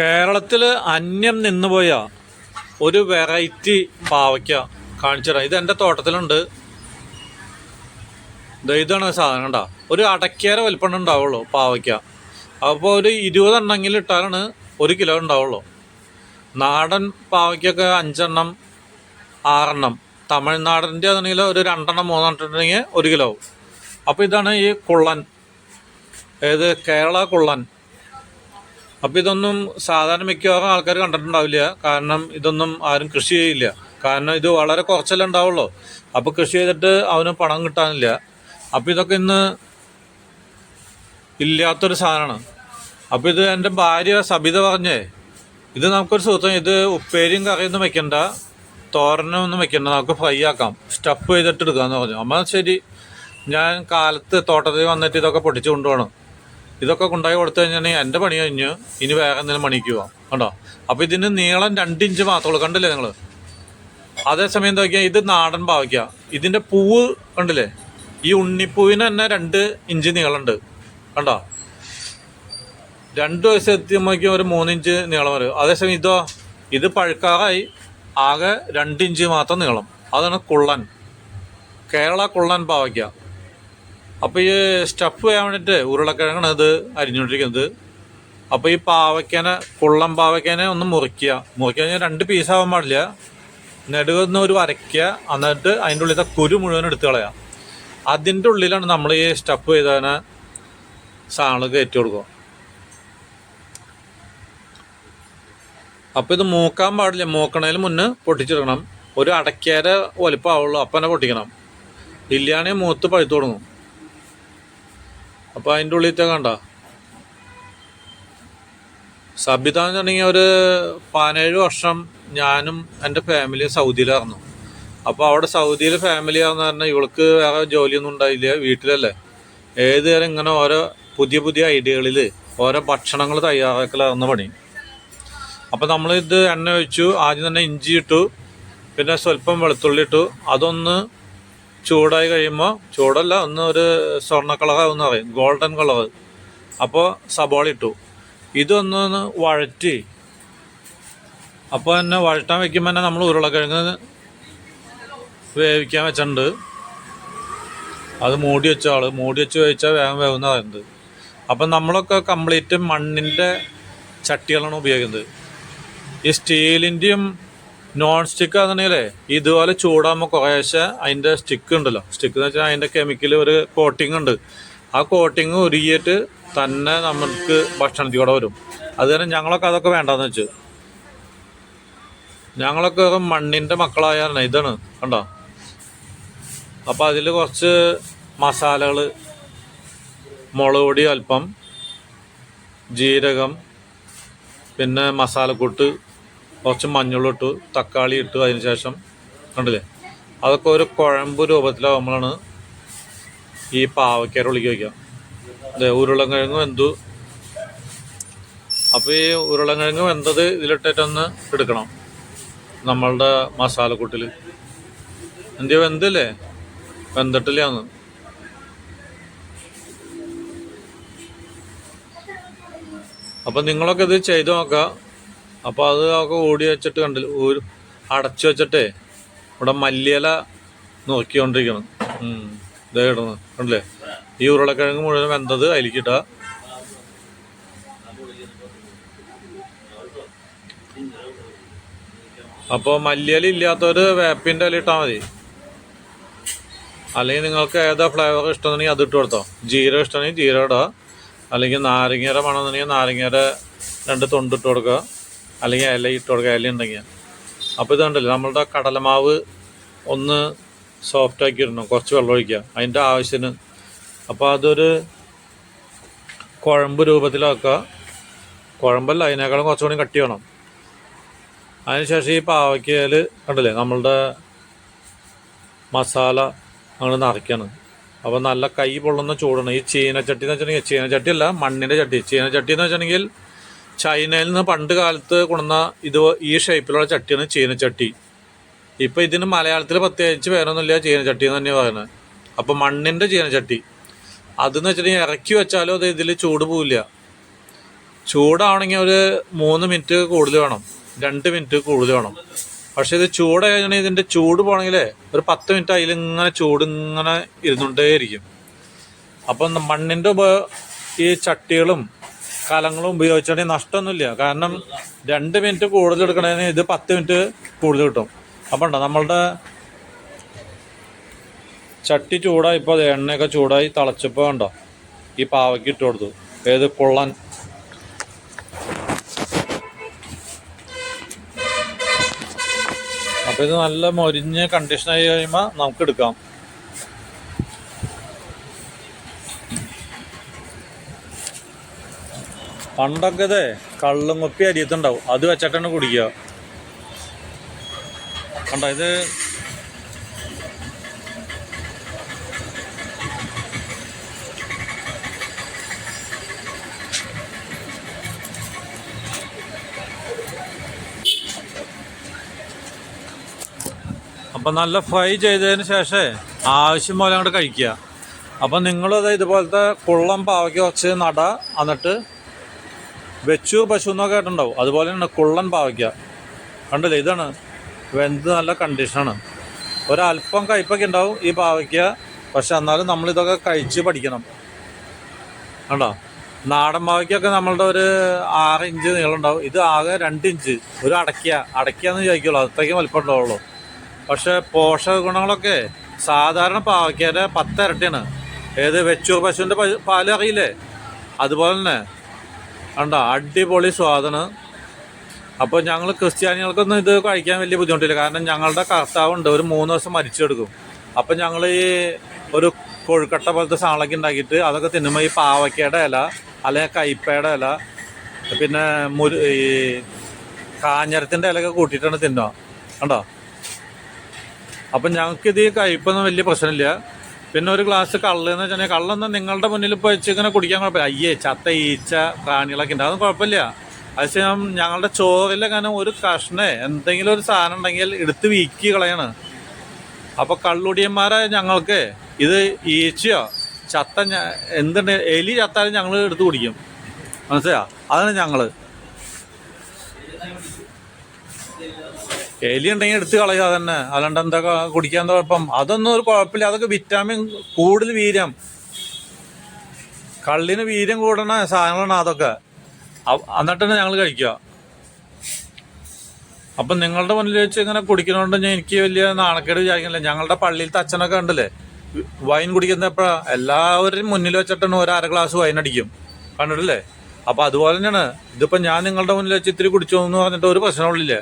കേരളത്തിൽ അന്യം നിന്നുപോയ ഒരു വെറൈറ്റി പാവയ്ക്ക കാണിച്ചുതരാം ഇത് എന്റെ തോട്ടത്തിലുണ്ട്. ഇതാണ് സാധനം കണ്ട. ഒരു അടക്കേര വലിപ്പം ഉണ്ടാവുള്ളൂ പാവയ്ക്ക. അപ്പോൾ ഒരു ഇരുപതെണ്ണെങ്കിൽ ഇട്ടാലാണ് ഒരു കിലോ ഉണ്ടാവുള്ളൂ. നാടൻ പാവയ്ക്കൊക്കെ അഞ്ചെണ്ണം ആറെണ്ണം. തമിഴ്നാടിന്റെ ആണെങ്കിൽ ഒരു രണ്ടെണ്ണം മൂന്നെണ്ണം ഇട്ടിട്ടുണ്ടെങ്കിൽ ഒരു കിലോ അപ്പോൾ ഇതാണ് ഈ കുള്ളൻ. ഏത്? കേരള കുള്ളൻ. അപ്പോൾ ഇതൊന്നും സാധാരണ മിക്കവാറും ആൾക്കാർ കണ്ടിട്ടുണ്ടാവില്ല. കാരണം ഇതൊന്നും ആരും കൃഷി ചെയ്യില്ല. കാരണം ഇത് വളരെ കുറച്ചല്ലേ ഉണ്ടാവുള്ളൂ. അപ്പോൾ കൃഷി ചെയ്തിട്ട് അവന് പണം കിട്ടാനില്ല. അപ്പോൾ ഇതൊക്കെ ഇന്ന് ഇല്ലാത്തൊരു സാധനമാണ്. അപ്പോൾ ഇത് എന്റെ ഭാര്യ സബിത പറഞ്ഞേ ഇത് നമുക്കൊരു സുഹൃത്തം ഇത് ഉപ്പേരിയും കറിയൊന്നും വെക്കണ്ട. തോരനൊന്നും വെക്കണ്ട. നമുക്ക് ഫ്രൈ ആക്കാം. സ്റ്റഫ് ചെയ്തിട്ട് എടുക്കാമെന്ന് പറഞ്ഞു. അമ്മ ശരി ഞാൻ കാലത്ത് തോട്ടത്തിൽ വന്നിട്ട് ഇതൊക്കെ പൊട്ടിച്ചു കൊണ്ടുപോകണം. ഇതൊക്കെ കൊണ്ടുപോയി കൊടുത്തു കഴിഞ്ഞാൽ എന്റെ പണി കഴിഞ്ഞ് ഇനി വേറെ എന്തെങ്കിലും പണിക്ക് പോവാം. കണ്ടോ? അപ്പോൾ ഇതിന് നീളം രണ്ട് ഇഞ്ച് മാത്രമേ ഉള്ളൂ. കണ്ടില്ലേ നിങ്ങൾ അതേസമയം നോക്കിയാൽ ഇത് നാടൻ പാവയ്ക്ക. ഇതിന്റെ പൂവ് കണ്ടില്ലേ? ഈ ഉണ്ണിപ്പൂവിന് തന്നെ രണ്ട് ഇഞ്ച് നീളമുണ്ട്. കണ്ടോ? രണ്ട് വയസ്സ് എത്തിയപ്പോഴേക്കും ഒരു മൂന്നിഞ്ച് നീളം വരും. അതേസമയം ഇതോ? ഇത് പഴുക്കാറായി ആകെ രണ്ട് ഇഞ്ച് മാത്രം നീളം. അതാണ് കുള്ളൻ. കേരള കുള്ളൻ പാവയ്ക്ക. അപ്പോൾ ഈ സ്റ്റഫ് ചെയ്യാൻ വേണ്ടിയിട്ട് ഉരുളക്കിഴങ്ങാണ് ഇത് അരിഞ്ഞുകൊണ്ടിരിക്കുന്നത്. അപ്പോൾ ഈ പാവയ്ക്കനെ കുള്ളം പാവയ്ക്കനെ ഒന്ന് മുറിക്കുക. മുറിക്കുക കഴിഞ്ഞാൽ രണ്ട് പീസാവാൻ പാടില്ല. നെടുകുന്ന ഒരു വരയ്ക്കുക. എന്നിട്ട് അതിന്റെ ഉള്ളിലത്തെ കുരു മുഴുവൻ എടുത്ത് കളയാം അതിന്റെ ഉള്ളിലാണ് നമ്മൾ ഈ സ്റ്റഫ് ചെയ്തതിനെ സാധനങ്ങൾ കയറ്റി കൊടുക്കുക. അപ്പോൾ ഇത് മൂക്കാൻ പാടില്ല. മൂക്കണതിന് മുന്നേ പൊട്ടിച്ചെടുക്കണം ഒരു അടയ്ക്കേര വലിപ്പമാവുള്ളൂ അപ്പം തന്നെ പൊട്ടിക്കണം. ഇല്ലാണെങ്കിൽ മൂത്ത് പഴുത്തു തുടങ്ങും. അപ്പോൾ അതിന്റെ ഉള്ളിലത്തെ കണ്ട. സബിത എന്ന് പറഞ്ഞെങ്കിൽ ഒരു പതിനേഴ് വർഷം ഞാനും എന്റെ ഫാമിലി സൗദിയിലായിരുന്നു. അപ്പോൾ അവിടെ സൗദിയിൽ ഫാമിലി ആണെന്ന് പറഞ്ഞാൽ ഇവൾക്ക് വേറെ ജോലിയൊന്നും ഉണ്ടായില്ല വീട്ടിലല്ലേ? ഏത് നേരം ഇങ്ങനെ ഓരോ പുതിയ പുതിയ ഐഡിയകളിൽ ഓരോ ഭക്ഷണങ്ങൾ തയ്യാറാക്കലായിരുന്ന പണി. അപ്പോൾ ഇത് എണ്ണ ഒഴിച്ചു ആദ്യം തന്നെ ഇഞ്ചി ഇട്ടു പിന്നെ സ്വല്പം വെളുത്തുള്ളി ഇട്ടു അതൊന്ന് ചൂടായി കഴിയുമ്പോൾ ചൂടല്ല ഒന്ന് ഒരു സ്വർണ കളറാവെന്ന് പറയും ഗോൾഡൻ കളർ അപ്പോൾ സബോള ഇട്ടു. ഇതൊന്ന് വഴറ്റി. അപ്പോൾ തന്നെ വഴറ്റാൻ വെക്കുമ്പോൾ തന്നെ നമ്മൾ ഉരുളക്കിഴങ്ങ് വേവിക്കാൻ വെച്ചിട്ടുണ്ട്. അത് മൂടി വെച്ച ആൾ മൂടി വെച്ച് വേവിച്ചാൽ വേഗം വേവുന്ന പറയുന്നത്. അപ്പം നമ്മളൊക്കെ കംപ്ലീറ്റ് മണ്ണിന്റെ ചട്ടികളാണ് ഉപയോഗിക്കുന്നത്. ഈ സ്റ്റീലിന്റെയും നോൺ സ്റ്റിക്ക് ആണെന്നുണ്ടെങ്കിലേ ഇതുപോലെ ചൂടാകുമ്പോൾ കുറേശ്ശെ അതിന്റെ സ്റ്റിക്ക് ഉണ്ടല്ലോ. സ്റ്റിക്ക് എന്ന് വെച്ചാൽ അതിന്റെ കെമിക്കൽ ഒരു കോട്ടിംഗ് ഉണ്ട്. ആ കോട്ടിങ് ഉരുകിയിട്ട് തന്നെ നമുക്ക് ഭക്ഷണത്തിൽ കൂടെ വരും. അത് തന്നെ ഞങ്ങളൊക്കെ അതൊക്കെ വേണ്ടെന്ന് വെച്ചു. ഞങ്ങളൊക്കെ മണ്ണിന്റെ മക്കളായാലാണ് ഇതാണ് കണ്ടോ? അപ്പോൾ അതിൽ കുറച്ച് മസാലകൾ മുളക് പൊടി അല്പം ജീരകം പിന്നെ മസാലക്കൂട്ട് കുറച്ച് മഞ്ഞളിട്ടു തക്കാളി ഇട്ടു അതിന് ശേഷം കണ്ടില്ലേ? അതൊക്കെ ഒരു കുഴമ്പ് രൂപത്തിലാവുമ്പോഴാണ് ഈ പാവയ്ക്കാര ഒളിക്ക് വയ്ക്കുക. അതെ ഉരുളൻകിഴങ്ങ് വെന്തു അപ്പോൾ ഈ ഉരുളൻകിഴങ്ങ് വെന്തത് ഇതിലിട്ടിട്ടൊന്ന് എടുക്കണം. നമ്മളുടെ മസാലക്കൂട്ടിൽ എന്തിയ വെന്തല്ലേ? വെന്തിട്ടില്ലാന്ന്. അപ്പം നിങ്ങളൊക്കെ ഇത് ചെയ്തു നോക്കുക. അപ്പോൾ അത് ഒക്കെ ഓടി വെച്ചിട്ട് കണ്ടില്ല ഒരു അടച്ചു വെച്ചിട്ടേ ഇവിടെ മല്ലിയില നോക്കിക്കൊണ്ടിരിക്കണം. ഇതേ ഇടുന്നു കണ്ടില്ലേ? ഈ ഉരുളക്കിഴങ്ങ് മുഴുവൻ വെന്തത് അതിലേക്കിട്ട അപ്പോൾ മല്ലിയില ഇല്ലാത്തവർ വേപ്പിന്റെ ഇല ഇട്ടാൽ മതി. അല്ലെങ്കിൽ നിങ്ങൾക്ക് ഏതാ ഫ്ലേവർ ഇഷ്ടമെന്നുണ്ടെങ്കിൽ അത് ഇട്ട് കൊടുത്തോ. ജീരകം ഇഷ്ടമാണെങ്കിൽ ജീരകം ഇടുക അല്ലെങ്കിൽ നാരങ്ങയുടെ മണമെന്നുണ്ടെങ്കിൽ നാരങ്ങയുടെ രണ്ട് തൊണ്ടിട്ട് കൊടുക്കുക. അല്ലെങ്കിൽ ഇല ഇട്ട് കൊടുക്കുക ഇല ഉണ്ടെങ്കിൽ. അപ്പോൾ ഇത് കണ്ടില്ലേ നമ്മളുടെ കടലമാവ് ഒന്ന് സോഫ്റ്റ് ആക്കി ഇടണം കുറച്ച് വെള്ളം ഒഴിക്കുക അതിന്റെ ആവശ്യത്തിന്. അപ്പോൾ അതൊരു കുഴമ്പ് രൂപത്തിലാക്കുക. കുഴമ്പല്ല അതിനേക്കാളും കുറച്ചുകൂടി കട്ടി വേണം. അതിനുശേഷം ഈ പാവയ്ക്കയിൽ കണ്ടില്ലേ നമ്മളുടെ മസാല അങ്ങനെ നിറയ്ക്കണം. അപ്പോൾ നല്ല കൈ പൊള്ളുന്ന ചൂടാണ്. ഈ ചീനച്ചട്ടി എന്ന് വെച്ചിട്ടുണ്ടെങ്കിൽ ചീനച്ചട്ടി അല്ല മണ്ണിന്റെ ചട്ടി. ചീനച്ചട്ടി എന്ന് വെച്ചിട്ടുണ്ടെങ്കിൽ ചൈനയിൽ നിന്ന് പണ്ട് കാലത്ത് കൊണ്ടുവന്ന ഇത് ഈ ഷേപ്പിലുള്ള ചട്ടിയാണ് ചീനച്ചട്ടി ഇപ്പം ഇതിന് മലയാളത്തിൽ പ്രത്യേകിച്ച് പേരൊന്നുമില്ല ചീനച്ചട്ടി എന്ന് തന്നെയാണ് പറയുന്നത്. അപ്പം മണ്ണിന്റെ ചീനച്ചട്ടി അതെന്ന് വെച്ചിട്ടുണ്ടെങ്കിൽ ഇറക്കി വെച്ചാലും അത് ഇതിൽ ചൂട് പോവില്ല. ചൂടാണെങ്കിൽ ഒരു മൂന്ന് മിനിറ്റ് കൂടുതൽ വേണം. രണ്ട് മിനിറ്റ് കൂടുതൽ വേണം. പക്ഷെ ഇത് ചൂട് കഴിഞ്ഞാൽ ഇതിന്റെ ചൂട് പോകണമെങ്കിലേ ഒരു പത്ത് മിനിറ്റ് അതിൽ ഇങ്ങനെ ചൂട് ഇങ്ങനെ ഇരുന്നുകൊണ്ടേയിരിക്കും. അപ്പം മണ്ണിന്റെ ഈ ചട്ടികളും കലങ്ങളും ഉപയോഗിച്ചിട്ടുണ്ടെങ്കിൽ നഷ്ടമൊന്നുമില്ല. കാരണം രണ്ട് മിനിറ്റ് കൂടുതൽ എടുക്കണതിന് ഇത് പത്ത് മിനിറ്റ് കൂടുതൽ കിട്ടും. അപ്പം ഉണ്ടോ? നമ്മളുടെ ചട്ടി ചൂടായി ഇപ്പോൾ എണ്ണയൊക്കെ ചൂടായി തിളച്ചപ്പോൾ ഉണ്ടോ? ഈ പാവയ്ക്ക് ഇട്ട് കൊടുത്തു. ഏത് കൊള്ളൻ? അപ്പൊ ഇത് നല്ല മൊരിഞ്ഞ് കണ്ടീഷനായി കഴിയുമ്പോൾ നമുക്ക് എടുക്കാം. പണ്ടൊക്കെ കള്ളും കുപ്പി അരിയത്തുണ്ടാവും. അത് വെച്ചിട്ടാണ് കുടിക്കുക. കണ്ടോ ഇത് അപ്പം നല്ല ഫ്രൈ ചെയ്തതിന് ശേഷമേ ആവശ്യം പോലെ അങ്ങോട്ട് കഴിക്കുക. അപ്പം നിങ്ങളത് ഇതുപോലത്തെ കുള്ളം പാവയ്ക്ക് കുറച്ച് നട എന്നിട്ട് വെച്ചു പശു എന്നൊക്കെ കേട്ടിട്ടുണ്ടാവും. അതുപോലെ തന്നെ കുള്ളൻ പാവയ്ക്ക. കണ്ടില്ലേ? ഇതാണ്. വെന്ത് നല്ല കണ്ടീഷനാണ് ഒരല്പം കയ്പൊക്കെ ഉണ്ടാവും ഈ പാവയ്ക്ക. പക്ഷെ എന്നാലും നമ്മളിതൊക്കെ കഴിച്ച് പഠിക്കണം. കണ്ടോ? നാടൻ പാവയ്ക്കൊക്കെ നമ്മളുടെ ഒരു ആറ് ഇഞ്ച് നീളം ഉണ്ടാവും. ഇത് ആകെ രണ്ട് ഇഞ്ച് ഒരു അടയ്ക്ക. അടയ്ക്കാന്ന് ചോദിക്കുള്ളൂ അത്രയ്ക്കും വലിപ്പം ഉണ്ടാവുള്ളൂ പക്ഷെ പോഷക ഗുണങ്ങളൊക്കെ സാധാരണ പാവയ്ക്കയുടെ പത്തിരട്ടിയാണ് ഏത് വെച്ചൂർ പശുവിന്റെ പശു- പാൽ അറിയില്ലേ? അതുപോലെ തന്നെ കണ്ടോ അടിപൊളി സ്വാദാണ്. അപ്പോൾ ഞങ്ങൾ ക്രിസ്ത്യാനികൾക്കൊന്നും ഇത് കഴിക്കാൻ വലിയ ബുദ്ധിമുട്ടില്ല. കാരണം ഞങ്ങളുടെ കർത്താവുണ്ട് ഒരു മൂന്ന് ദിവസം മരിച്ചെടുക്കും. അപ്പം ഞങ്ങൾ ഈ ഒരു കൊഴുക്കട്ട പോലത്തെ സാളൊക്കെ ഉണ്ടാക്കിയിട്ട് അതൊക്കെ തിന്നുമ്പോൾ ഈ പാവയ്ക്കയുടെ ഇല അല്ലെങ്കിൽ കയ്പയുടെ ഇല പിന്നെ മുരു ഈ കാഞ്ഞരത്തിന്റെ ഇലയൊക്കെ കൂട്ടിയിട്ടാണ് തിന്നുക. കണ്ടോ? അപ്പം ഞങ്ങൾക്കിത് ഈ കയ്പൊന്നും വലിയ പ്രശ്നമില്ല. പിന്നെ ഒരു ഗ്ലാസ് കള്ള് എന്ന് വെച്ചാൽ കള്ളൊന്നും നിങ്ങളുടെ മുന്നിൽ ഇപ്പോൾ വെച്ച് ഇങ്ങനെ കുടിക്കാൻ കുഴപ്പമില്ല. അയ്യേ ചത്ത ഈച്ച പ്രാണികളൊക്കെ ഉണ്ട്. അതൊന്നും കുഴപ്പമില്ല. അതേസമയം ഞങ്ങളുടെ ചോറിലെങ്ങനെ ഒരു കഷ്ണേ എന്തെങ്കിലും ഒരു സാധനം ഉണ്ടെങ്കിൽ എടുത്ത് വീക്കി കളയാണ്. അപ്പൊ കള്ളുടിയന്മാരെ ഞങ്ങൾക്ക് ഇത് ഈച്ചയോ ചത്ത എന്തുണ്ട് എലി ചത്താലും ഞങ്ങൾ എടുത്ത് കുടിക്കും. മനസ്സിലാ അതാണ് ഞങ്ങൾ. എലി ഉണ്ടെങ്കിൽ എടുത്ത് കളയുക തന്നെ അല്ലാണ്ട് എന്താ കുടിക്കാൻ കുഴപ്പം? അതൊന്നും ഒരു കുഴപ്പമില്ല. അതൊക്കെ വിറ്റാമിൻ കൂടുതൽ വീര്യം. കള്ളിന് വീര്യം കൂടണ സാധനങ്ങളാണ് അതൊക്കെ. തന്നെ ഞങ്ങൾ കഴിക്കുക. അപ്പം നിങ്ങളുടെ മുന്നിൽ വെച്ച് ഇങ്ങനെ കുടിക്കണോണ്ട് ഞാൻ എനിക്ക് വലിയ നാണക്കേട് വിചാരിക്കുന്നില്ല. ഞങ്ങളുടെ പള്ളിയിലത്തെ അച്ഛനൊക്കെ ഉണ്ടല്ലേ വൈൻ കുടിക്കുന്ന എപ്പോഴാണ് എല്ലാവരും മുന്നിൽ വെച്ചിട്ടാണ് ഒരു അര ഗ്ലാസ് വൈൻ അടിക്കും. കണ്ടിട്ടില്ലേ? അപ്പം അതുപോലെ തന്നെയാണ്. ഇതിപ്പോൾ ഞാൻ നിങ്ങളുടെ മുന്നിൽ വെച്ച് ഇത്തിരി കുടിച്ചോന്ന് പറഞ്ഞിട്ട് ഒരു പ്രശ്നമില്ല